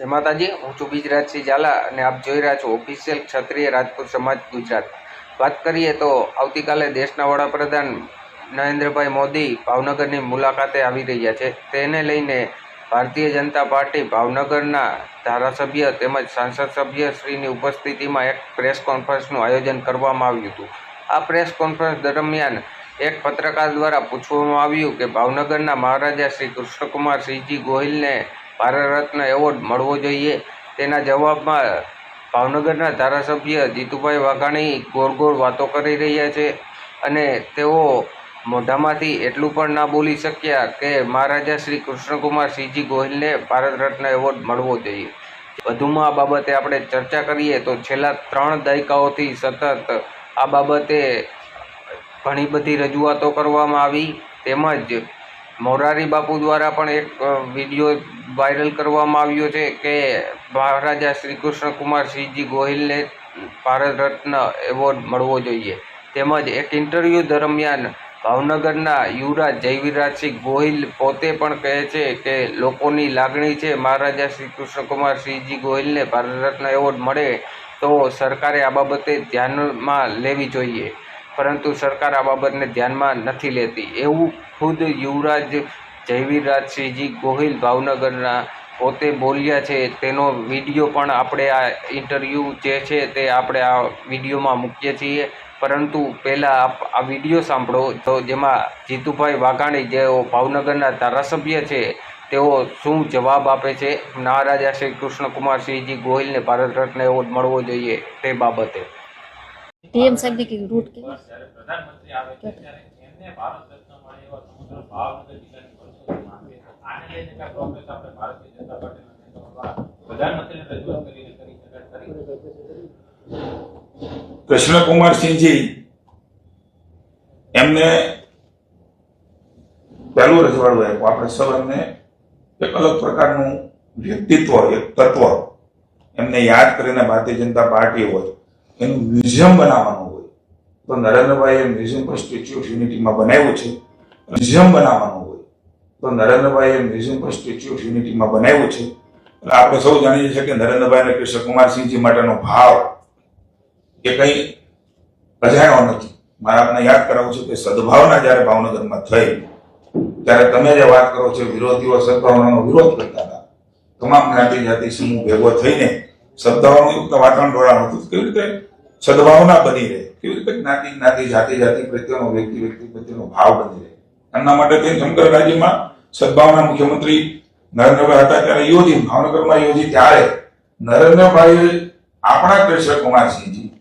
જય માતાજી, હું છું બીજરાજસિંહ ઝાલા અને આપ જોઈ રહ્યા છો ઓફિશિયલ ક્ષત્રિય રાજપૂત સમાજ ગુજરાત. વાત કરીએ તો આવતીકાલે દેશના વડાપ્રધાન નરેન્દ્રભાઈ મોદી ભાવનગરની મુલાકાતે આવી રહ્યા છે. તેને લઈને ભારતીય જનતા પાર્ટી ભાવનગરના ધારાસભ્ય તેમજ સાંસદ સભ્ય શ્રીની ઉપસ્થિતિમાં એક પ્રેસ કોન્ફરન્સનું આયોજન કરવામાં આવ્યું હતું. આ પ્રેસ કોન્ફરન્સ દરમિયાન એક પત્રકાર દ્વારા પૂછવામાં આવ્યું કે ભાવનગરના મહારાજા શ્રી કૃષ્ણકુમાર સિંહજી ગોહિલને ભારત રત્ન એવોર્ડ મળવો જોઈએ. તેના જવાબમાં ભાવનગરના ધારાસભ્ય જીતુભાઈ વાઘાણી ગોળ ગોળ વાતો કરી રહ્યા છે અને તેઓ મોઢામાંથી એટલું પણ ના બોલી શક્યા કે મહારાજા શ્રી કૃષ્ણકુમાર સિંહજી ગોહિલને ભારત રત્ન એવોર્ડ મળવો જોઈએ. વધુમાં આ બાબતે આપણે ચર્ચા કરીએ તો છેલ્લા ત્રણ દાયકાઓથી સતત આ બાબતે ઘણી બધી રજૂઆતો કરવામાં આવી. તેમજ મોરારી બાપુ દ્વારા પણ એક વીડિયો વાયરલ કરવામાં આવ્યો છે કે મહારાજા શ્રી કૃષ્ણકુમારસિંહજી ગોહિલને ભારત રત્ન એવોર્ડ મળવો જોઈએ. તેમજ એક ઇન્ટરવ્યૂ દરમિયાન ભાવનગરના યુવરાજ જયવીરરાજસિંહ ગોહિલ પોતે પણ કહે છે કે લોકોની લાગણી છે મહારાજા શ્રી કૃષ્ણકુમારસિંહજી ગોહિલને ભારત રત્ન એવોર્ડ મળે તો સરકારે આ બાબતે ધ્યાનમાં લેવી જોઈએ. પરંતુ સરકાર આ બાબતને ધ્યાનમાં નથી લેતી. એવું ખુદ યુવરાજ જયવીરસિંહજી ગોહિલ ભાવનગરના પોતે બોલ્યા છે. તેનો વીડિયો પણ આપણે આ ઇન્ટરવ્યૂ જે છે તે આપણે આ વિડીયોમાં મૂકીએ છીએ. પરંતુ પહેલાં આપ આ વીડિયો સાંભળો. તો જેમાં જીતુભાઈ વાઘાણી જેઓ ભાવનગરના ધારાસભ્ય છે તેઓ શું જવાબ આપે છે? મહારાજા શ્રી કૃષ્ણકુમારસિંહજી ગોહિલને ભારત રત્ન એવોર્ડ મળવો જોઈએ તે બાબતે. પીએમ સાહેબની રૂટ કે એમને ભારત એમને પહેલું રજવાડું આપ્યું. આપણે સૌ એમને એક અલગ પ્રકારનું વ્યક્તિત્વ, એક તત્વ એમને યાદ કરીને ભારતીય જનતા પાર્ટી હોય, એનું મ્યુઝિયમ બનાવવાનું તો નરેન્દ્રભાઈએ મ્યુઝિયમ પણ સ્ટેચ્યુ ઓફ યુનિટીમાં બનાવ્યું છે. મ્યુઝિયમ બનાવવાનું હોય. તો નરેન્દ્રભાઈએ મ્યુઝિયમ પણ સ્ટેચ્યુ ઓફ યુનિટીમાં બનાવ્યું છે. એટલે આપણે સૌ જાણીએ છીએ કે નરેન્દ્રભાઈ અને કૃષ્ણકુમારસિંહજી માટેનો ભાવ એ કંઈ અજાણ્યો નથી. મારે આપને યાદ કરાવું છું કે સદભાવના જ્યારે ભાવનગરમાં થઈ, ત્યારે તમે જે વાત કરો છો વિરોધીઓ સદભાવનાનો વિરોધ કરતા હતા. તમામ જ્ઞાતિ, જાતિ, સમૂહ ભેગો થઈને સદભાવનું યુક્ત વાતાવરણ ઢોળાણું હતું. કેવી રીતે? સદભાવના બની રહે. કેવી રીતે જ્ઞાતિ જ્ઞાતિ, જાતિ જાતિ પ્રત્યેનો વ્યક્તિ વ્યક્તિ પ્રત્યેનો ભાવ બની રહે. એમના માટે તે સમગ્ર રાજ્યમાં સદભાવના મુખ્યમંત્રી નરેન્દ્રભાઈ હતા ત્યારે યોજી, ભાવનગરમાં યોજી ત્યારે નરેન્દ્રભાઈ આપણા કૃષ્ણ કુમારસિંહજી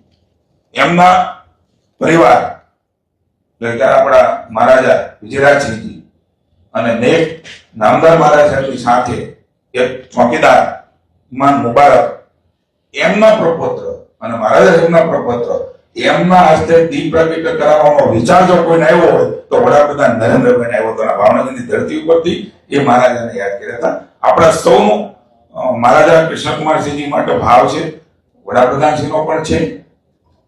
એમના પરિવાર ત્યારે આપણા મહારાજા વિજયરાજસિંહજી અને નેક નામદાર મહારાજાની સાથે એક ચોકીદાર ઇમાન મુબારક, એમના પ્રપોત્ર અને મહારાજા સાહેબના પ્રપોત્ર એમના હસ્તે દીપ પ્રગટ કરાવવાનો વિચાર જો કોઈને આવ્યો હોય, તો વડાપ્રધાન નરેન્દ્રભાઈ આવ્યો હતો ભાવનગરની ધરતી ઉપરથી એ મહારાજાને યાદ કર્યા હતા. આપણા સૌનું મહારાજા કૃષ્ણકુમારસિંહજી માટે ભાવ છે વડાપ્રધાનશ્રીનો પણ છે.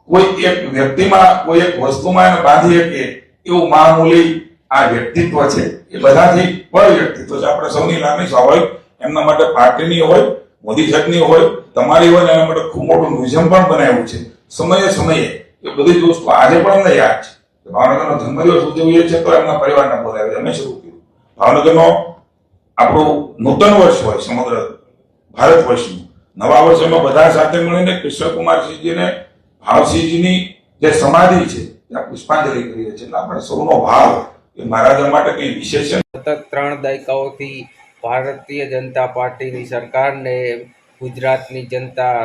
કોઈ એક વ્યક્તિમાં, કોઈ એક વસ્તુમાં એને બાંધી શકે એવું મામૂલી આ વ્યક્તિત્વ છે. એ બધાથી પર વ્યક્તિત્વ છે. આપણે સૌની લાંબી સ્વાભાવિક એમના માટે પાર્ટીની હોય, મોદી સાહેબની હોય, તમારી હોય એના માટે ખૂબ મોટું મ્યુઝિયમ પણ બનાવ્યું છે. સમયે સમયે. એ બધી જ વસ્તુ આજે પણ અમને યાદ છે. ભાવનગરનો જન્મદિવસ ઉજવીએ છીએ તો એમના પરિવારના બોલાવે. અમે શરૂ કર્યું. ભાવનગરનો આપણું નૂતન વર્ષ હોય સમગ્ર ભારત વર્ષનું. નવા વર્ષમાં બધા સાથે મળીને કૃષ્ણકુમારસિંહજીને ભાવસિંહજીની જે સમાધિ છે ત્યાં પુષ્પાંજલિ કરીએ છીએ. આપણે સૌનો ભાવ એ મહારાજા માટે કંઈ વિશેષ સતત ત્રણ દાયકાઓથી ભારતીય જનતા પાર્ટીની સરકારને ગુજરાતની જનતા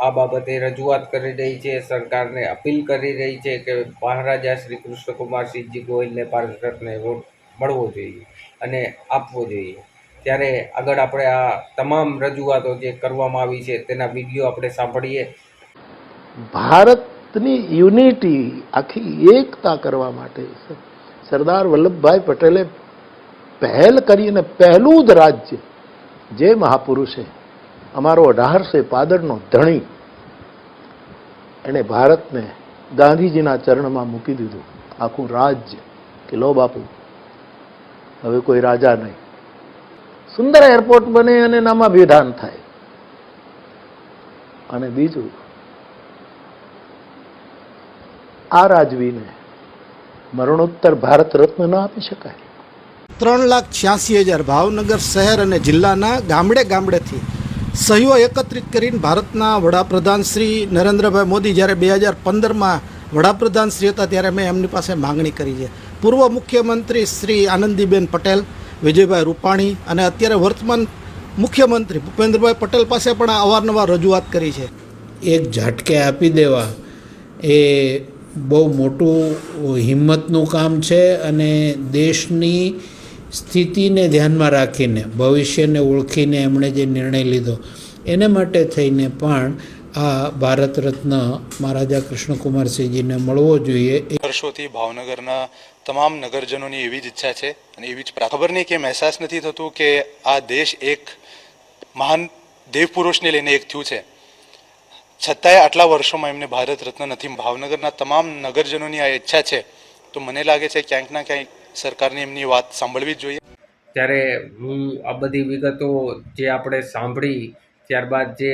આ બાબતે રજૂઆત કરી રહી છે. સરકારને અપીલ કરી રહી છે કે મહારાજા શ્રી કૃષ્ણકુમારસિંહજી ગોહિલને ભારત રત્ન એવોર્ડ મળવો જોઈએ અને આપવો જોઈએ. ત્યારે આગળ આપણે આ તમામ રજૂઆતો જે કરવામાં આવી છે તેના વીડિયો આપણે સાંભળીએ. ભારતની યુનિટી આખી એકતા કરવા માટે સરદાર વલ્લભભાઈ પટેલે પહેલ કરી અને પહેલું જ રાજ્ય જે મહાપુરુષે અમારો અઢારસે પાદરનો ધણી એણે ભારતને ગાંધીજીના ચરણમાં મૂકી દીધું. આખું રાજ્ય કે લો બાપુ, હવે કોઈ રાજા નહીં. સુંદર એરપોર્ટ બને અને નામાભિધાન થાય. અને બીજું, આ રાજવીને મરણોત્તર ભારત રત્ન ન આપી શકાય. ત્રણ લાખ છ્યાસી હજાર ભાવનગર શહેર અને જિલ્લાના ગામડે ગામડેથી સહીઓ એકત્રિત કરીને ભારતના વડાપ્રધાન શ્રી નરેન્દ્રભાઈ મોદી જ્યારે બે હજાર પંદરમાં વડાપ્રધાન શ્રી હતા ત્યારે મેં એમની પાસે માગણી કરી છે. પૂર્વ મુખ્યમંત્રી શ્રી આનંદીબેન પટેલ, વિજયભાઈ રૂપાણી અને અત્યારે વર્તમાન મુખ્યમંત્રી ભૂપેન્દ્રભાઈ પટેલ પાસે પણ અવારનવાર રજૂઆત કરી છે. એક ઝાટકે આપી દેવા એ બહુ મોટું હિંમતનું કામ છે અને દેશની સ્થિતિને ધ્યાનમાં રાખીને, ભવિષ્યને ઓળખીને એમણે જે નિર્ણય લીધો, એને માટે થઈને પણ આ ભારત રત્ન મહારાજા કૃષ્ણકુમારસિંહજીને મળવો જોઈએ. વર્ષોથી ભાવનગરના તમામ નગરજનોની એવી જ ઈચ્છા છે અને એવી જ ખબર નહીં કેમ અહેસાસ નથી થતું કે આ દેશ એક મહાન દેવપુરુષને લઈને એક થયું છે. છતાંય આટલા વર્ષોમાં એમને ભારત રત્ન નથી. ભાવનગરના તમામ નગરજનોની આ ઈચ્છા છે. તો મને લાગે છે ક્યાંક ના ક્યાંક સરકારની એમની વાત સાંભળવી જ જોઈએ. ત્યારે હું આ બધી વિગતો જે આપણે સાંભળી, ત્યારબાદ જે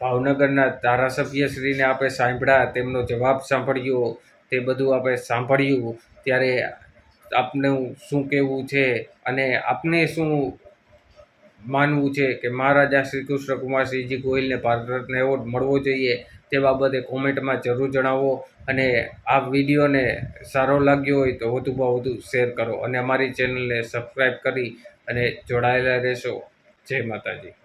ભાવનગરના ધારાસભ્યશ્રીને આપણે સાંભળ્યા, તેમનો જવાબ સાંભળ્યો, તે બધું આપણે સાંભળ્યું. ત્યારે આપનું શું કહેવું છે અને આપને શું માનવું છે કે મહારાજા શ્રી કૃષ્ણ કુમારસિંહજી ગોહિલને ભારત રત્ન એવોર્ડ મળવો જોઈએ તે બાબતે કોમેન્ટમાં જરૂર જણાવો અને આ વિડીયોને સારો લાગ્યો હોય તો વધુમાં વધુ શેર કરો અને અમારી ચેનલને સબસ્ક્રાઈબ કરી અને જોડાયેલા રહેશો. જય માતાજી.